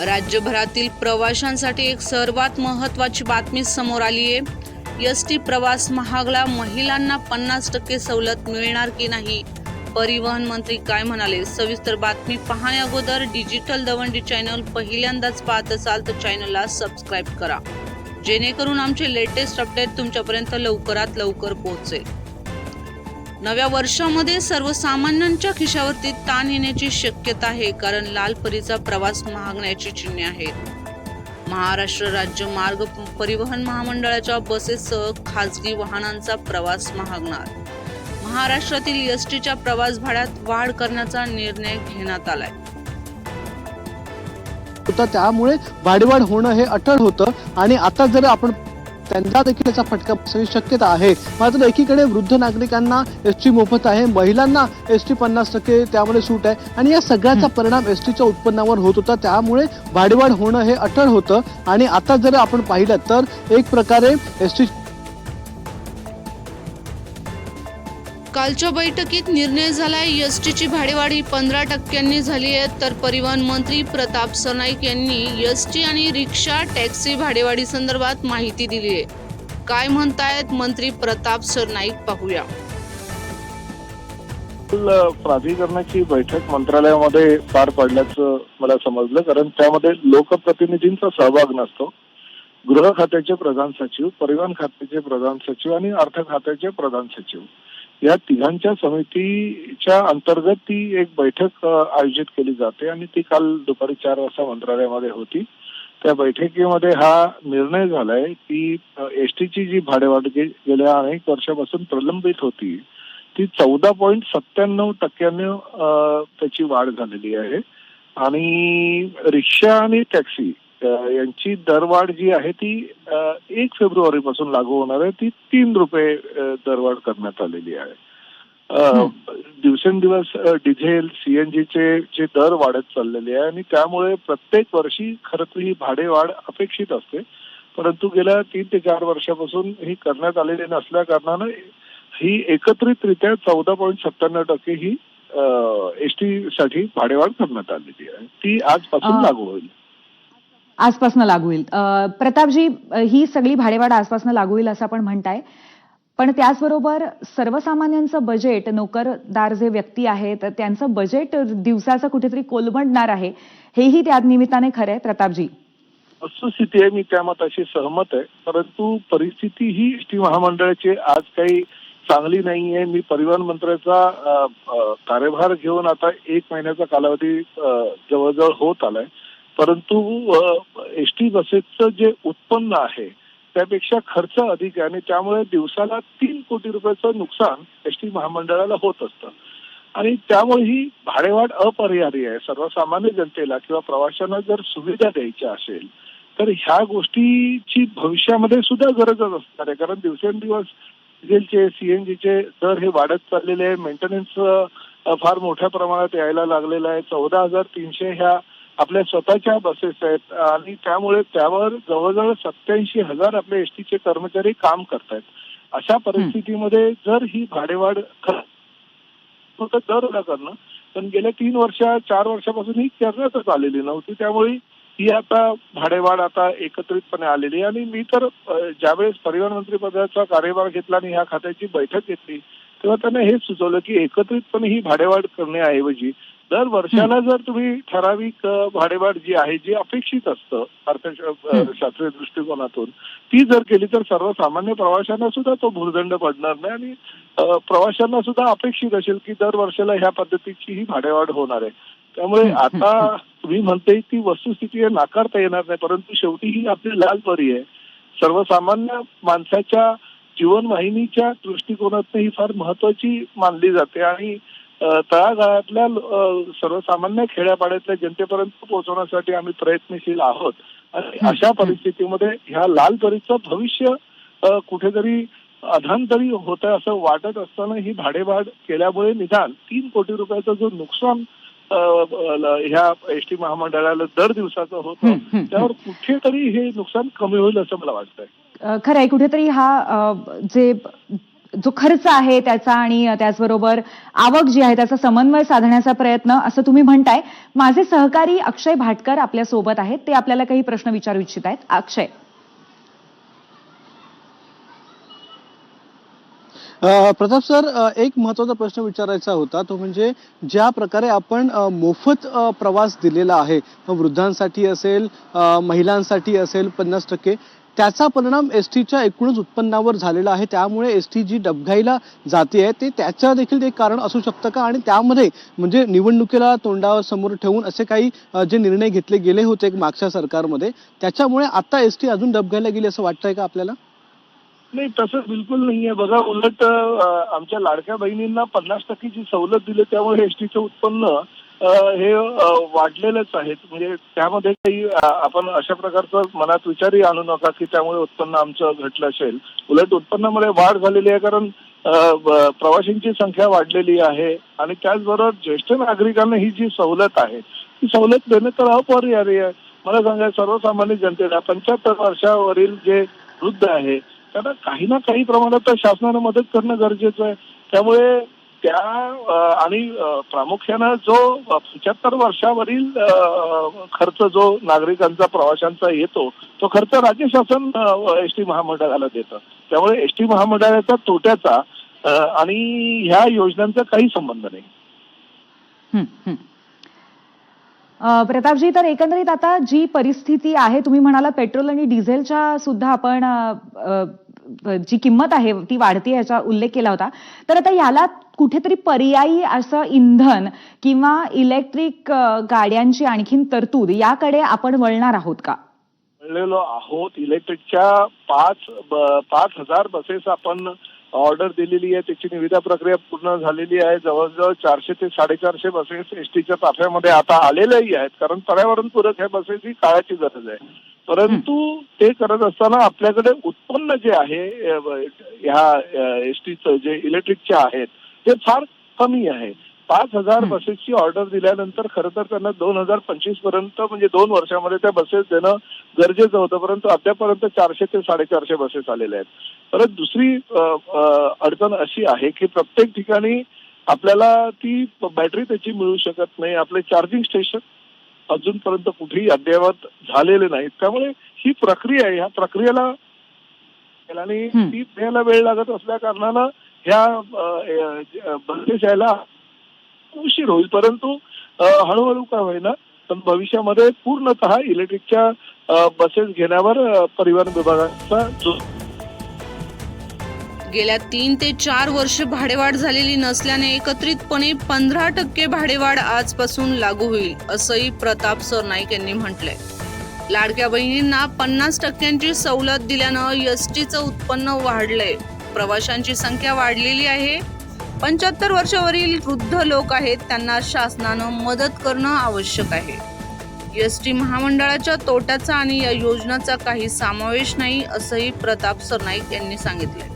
राज्यभरातील प्रवाशांसाठी एक सर्वात महत्त्वाची बातमी समोर आली आहे. एस टी प्रवास महागला महिलांना पन्नास टक्के सवलत मिळणार की नाही? परिवहन मंत्री काय म्हणाले? सविस्तर बातमी पाहण्या अगोदर डिजिटल दवंडी चॅनल पहिल्यांदाच पाहत असाल तर चॅनलला सबस्क्राईब करा. जेणेकरून आमचे लेटेस्ट अपडेट तुमच्यापर्यंत लवकरात लवकर पोहोचेल. नव्या वर्षामध्ये सर्वसामान्यांच्या खिशावरती ताण येण्याची शक्यता आहे कारण लाल परीचा प्रवास महागण्याची चिन्हे आहेत. महाराष्ट्र राज्य मार्ग परिवहन महामंडळाच्या बसेससह खाजगी वाहनांचा प्रवास महागणार. महाराष्ट्रातील एस टीच्या प्रवास भाड्यात वाढ करण्याचा निर्णय घेण्यात आलाय. त्यामुळे वाढीवाढ होणं हे अटळ होतं. आणि आता जर आपण त्यांना देखील याचा फटका बसण्याची शक्यता आहे. मात्र एकीकडे वृद्ध नागरिकांना एस टी मोफत आहे महिलांना एस टी पन्नास टक्के त्यामुळे सूट आहे आणि या सगळ्याचा परिणाम एस टीच्या उत्पन्नावर होत होता. त्यामुळे वाढीवाढ होणं हे अटळ होतं. आणि आता जर आपण पाहिलं तर एक प्रकारे एस टी कालच्या बैठकीत निर्णय झालाय. एस टीची भाडेवाढ ही पंधरा टक्क्यांनी झाली आहे. तर परिवहन मंत्री प्रताप सरनाईक यांनी एस टी आणि रिक्षा टॅक्सी भाडेवाढी संदर्भात माहिती दिली आहे. काय म्हणतायत मंत्री प्रताप सरनाईक पाहूया. प्राधिकरणाची बैठक मंत्रालयामध्ये पार पडल्याचं मला समजलं. कारण त्यामध्ये लोकप्रतिनिधींचा सहभाग नसतो. गृह खात्याचे प्रधान सचिव परिवहन खात्याचे प्रधान सचिव आणि अर्थ खात्याचे प्रधान सचिव. या तिघांच्या समितीच्या अंतर्गत ती एक बैठक आयोजित केली जाते आणि ती काल दुपारी चार वाजता मंत्रालयामध्ये होती. त्या बैठकीमध्ये हा निर्णय झालाय की एसटीची जी भाडेवाढ गेल्या अनेक वर्षापासून प्रलंबित होती ती चौदा पॉईंट सत्त्याण्णव टक्क्याने त्याची वाढ झालेली आहे. आणि रिक्षा आणि टॅक्सी यांची दरवाढ जी आहे ती एक फेब्रुवारी पासून लागू होणार आहे. ती तीन रुपये दरवाढ करण्यात आलेली आहे. दिवसेंदिवस डिझेल सीएनजीचे जे दर वाढत चाललेले आहे आणि त्यामुळे प्रत्येक वर्षी खरं तर ही भाडेवाढ अपेक्षित असते. परंतु गेल्या तीन ते चार वर्षापासून ही करण्यात आलेली नसल्या कारणानं ही एकत्रितरित्या चौदा पॉईंट सत्त्याण्णव टक्के ही एस टी साठी भाडेवाढ करण्यात आलेली आहे. ती आजपासून लागू होईल. आजपासून लागू होईल. प्रतापजी ही सगळी भाडेवाढ आजपासून लागू होईल असं आपण म्हणताय. पण त्याचबरोबर सर्वसामान्यांचं बजेट नोकरदार जे व्यक्ती आहेत त्यांचं बजेट दिवसाचं कुठेतरी कोलमडणार आहे हेही त्या निमित्ताने खरंय प्रतापजी. वस्तुस्थिती आहे मी त्या मताशी सहमत आहे. परंतु परिस्थिती ही एस टी महामंडळाची आज काही चांगली नाही आहे मी परिवहन मंत्र्याचा कार्यभार घेऊन आता एक महिन्याचा कालावधी जवळजवळ होत आलाय. परंतु एस टी बसेसचं जे उत्पन्न आहे त्यापेक्षा खर्च अधिक आहे आणि त्यामुळे दिवसाला तीन कोटी रुपयाचं नुकसान एस टी महामंडळाला होत असतं. आणि त्यामुळे ही भाडेवाढ अपरिहार्य आहे. सर्वसामान्य जनतेला किंवा प्रवाशांना जर सुविधा द्यायच्या असेल तर ह्या गोष्टीची भविष्यामध्ये सुद्धा गरजच असणार आहे. कारण दिवसेंदिवस डिझेलचे सीएनजीचे दर हे वाढत चाललेले आहे. मेंटेनन्स फार मोठ्या प्रमाणात यायला लागलेला आहे. चौदा हजार तीनशे ह्या आपल्या स्वतःच्या बसेस आहेत. आणि त्यामुळे त्यावर जवळजवळ सत्याऐंशी हजार आपले एस टीचे कर्मचारी काम करतायत. अशा परिस्थितीमध्ये जर ही भाडेवाढ फक्त दर न करणं पण गेल्या तीन वर्ष चार वर्षापासून ही करण्यातच आलेली नव्हती. त्यामुळे ही आता भाडेवाढ आता एकत्रितपणे आलेली आणि मी तर ज्यावेळेस परिवहन मंत्री पदाचा कार्यभार घेतला आणि ह्या खात्याची बैठक घेतली तेव्हा त्यांना हेच सुचवलं की एकत्रितपणे ही भाडेवाढ करण्याऐवजी दर वर्षाला जर तुम्ही ठराविक भाडेवाढ जी आहे जी अपेक्षित असतं अर्थशास्त्रीय दृष्टिकोनातून ती जर केली तर सर्वसामान्य प्रवाशांना सुद्धा तो भूर्दंड पडणार नाही आणि प्रवाशांना सुद्धा अपेक्षित असेल की दर वर्षाला ह्या पद्धतीची ही भाडेवाढ होणार आहे. त्यामुळे आता तुम्ही म्हणते ती वस्तुस्थिती नाकारता येणार नाही परंतु शेवटी ही आपली लाल परी आहे. सर्वसामान्य माणसाच्या जीवनवाहिनीच्या दृष्टिकोनातून ही फार महत्वाची मानली जाते आणि तळागाळातल्या सर्वसामान्य खेड्यापाड्यातल्या जनतेपर्यंत पोहोचवण्यासाठी आम्ही प्रयत्नशील आहोत. आणि अशा परिस्थितीमध्ये ह्या लाल परीचं भविष्य कुठेतरी अधांतरी होतं असं वाटत असताना ही भाडेवाढ केल्यामुळे निदान तीन कोटी रुपयाचं जो नुकसान ह्या एस टी महामंडळाला दर दिवसाचं होतं त्यावर कुठेतरी हे नुकसान कमी होईल असं मला वाटतंय. अ, खरं आहे कुठेतरी हा जे जो खर्च आहे त्याचा आणि त्याचबरोबर आवक जी आहे त्याचा समन्वय साधण्याचा प्रयत्न असं तुम्ही म्हणताय. माझे सहकारी अक्षय भाटकर आपल्यासोबत आहेत. ते आपल्याला काही प्रश्न विचारू इच्छित आहेत. अक्षय. प्रताप सर एक महत्त्वाचा प्रश्न विचारायचा होता. तो म्हणजे ज्या प्रकारे आपण मोफत प्रवास दिलेला आहे वृद्धांसाठी असेल महिलांसाठी असेल पन्नास टक्के त्याचा परिणाम एस टीच्या एकूणच उत्पन्नावर झालेला आहे. त्यामुळे एस टी जी डबघाईला जाते आहे ते त्याचं देखील एक कारण असू शकतं का? आणि त्यामध्ये म्हणजे निवडणुकीला तोंडावर समोर ठेवून असे काही जे निर्णय घेतले गेले होते एक मागच्या सरकारमध्ये त्याच्यामुळे आता एस टी अजून डबघायला गेली असं वाटतंय का आपल्याला? नाही तसं बिलकुल नाहीये. बघा उलट आमच्या लाडक्या बहिणींना पन्नास टक्केची सवलत दिली त्यामुळे एसटीचं उत्पन्न हे वाढलेलंच आहेत म्हणजे त्यामध्ये काही आपण अशा प्रकारचं मनात विचारही आणू नका की त्यामुळे उत्पन्न आमचं घटलं असेल. उलट उत्पन्नामध्ये वाढ झालेली आहे कारण प्रवाशांची संख्या वाढलेली आहे आणि त्याचबरोबर ज्येष्ठ नागरिकांना ही जी सवलत आहे ती सवलत देणं तर अपरिहार्य आहे. मला सांगा सर्वसामान्य जनतेला पंच्याहत्तर वर्षावरील जे वृद्ध आहे त्यांना काही ना काही प्रमाणात शासनानं मदत करणं गरजेचं आहे. त्यामुळे त्या आणि प्रामुख्यानं जो पंच्याहत्तर वर्षावरील खर्च जो नागरिकांचा प्रवाशांचा येतो तो खर्च राज्य शासन एस टी महामंडळाला देतं. त्यामुळे एस टी महामंडळाचा तोट्याचा आणि ह्या योजनांचा काही संबंध नाही. प्रतापजी तर एकंदरीत आता जी परिस्थिती आहे तुम्ही म्हणाला पेट्रोल आणि डिझेलच्या सुद्धा आपण जी किंमत आहे ती वाढते याचा उल्लेख केला होता. तर आता याला कुठेतरी पर्यायी असं इंधन किंवा इलेक्ट्रिक गाड्यांची आणखीन तरतूद याकडे आपण वळणार आहोत का? वळलेलो आहोत. इलेक्ट्रिकच्या पाच पाच हजार बसेस आपण ऑर्डर दिलेली आहे. त्याची निविदा प्रक्रिया पूर्ण झालेली आहे. जवळजवळ चारशे ते साडेचारशे बसेस एसटीच्या ताफ्यामध्ये आता आलेल्याही आहेत. कारण पर्यावरणपूरक ह्या बसेस ही काळाची गरज आहे. परंतु ते करत असताना आपल्याकडे उत्पन्न जे आहे ह्या एस टीचं जे इलेक्ट्रिकचे आहेत ते फार कमी आहे. पाच हजार. बसेसची ऑर्डर दिल्यानंतर खरं तर त्यांना दोन हजार पंचवीसपर्यंत म्हणजे दोन वर्षामध्ये त्या बसेस देणं गरजेचं होतं परंतु अद्यापर्यंत चारशे ते साडेचारशे बसेस आलेल्या आहेत. परत दुसरी अडचण अशी आहे की प्रत्येक ठिकाणी आपल्याला ती बॅटरी त्याची मिळू शकत नाही. आपले चार्जिंग स्टेशन अजूनपर्यंत कुठेही अद्ययावत झालेले नाहीत. त्यामुळे ही प्रक्रिया आहे. ह्या प्रक्रियेला आणि. ती द्यायला वेळ लागत असल्या कारणानं ह्या यायला उशीर होईल. परंतु हळूहळू का होईना पण भविष्यामध्ये पूर्णतः इलेक्ट्रिकच्या बसेस घेण्यावर परिवहन विभागाचा जो गेल्या तीन ते चार वर्ष भाडेवाढ झालेली नसल्याने एकत्रितपणे पंधरा टक्के भाडेवाढ आजपासून लागू होईल असंही प्रताप सरनाईक यांनी म्हटलंय. लाडक्या बहिणींना पन्नास टक्क्यांची सवलत दिल्यानं एस टीचं उत्पन्न वाढलंय. प्रवाशांची संख्या वाढलेली आहे. पंच्याहत्तर वर्षावरील वृद्ध लोक आहेत त्यांना शासनानं मदत करणं आवश्यक आहे. एस टी महामंडळाच्या तोट्याचा आणि या योजनाचा काही समावेश नाही असंही प्रताप सरनाईक यांनी सांगितलंय.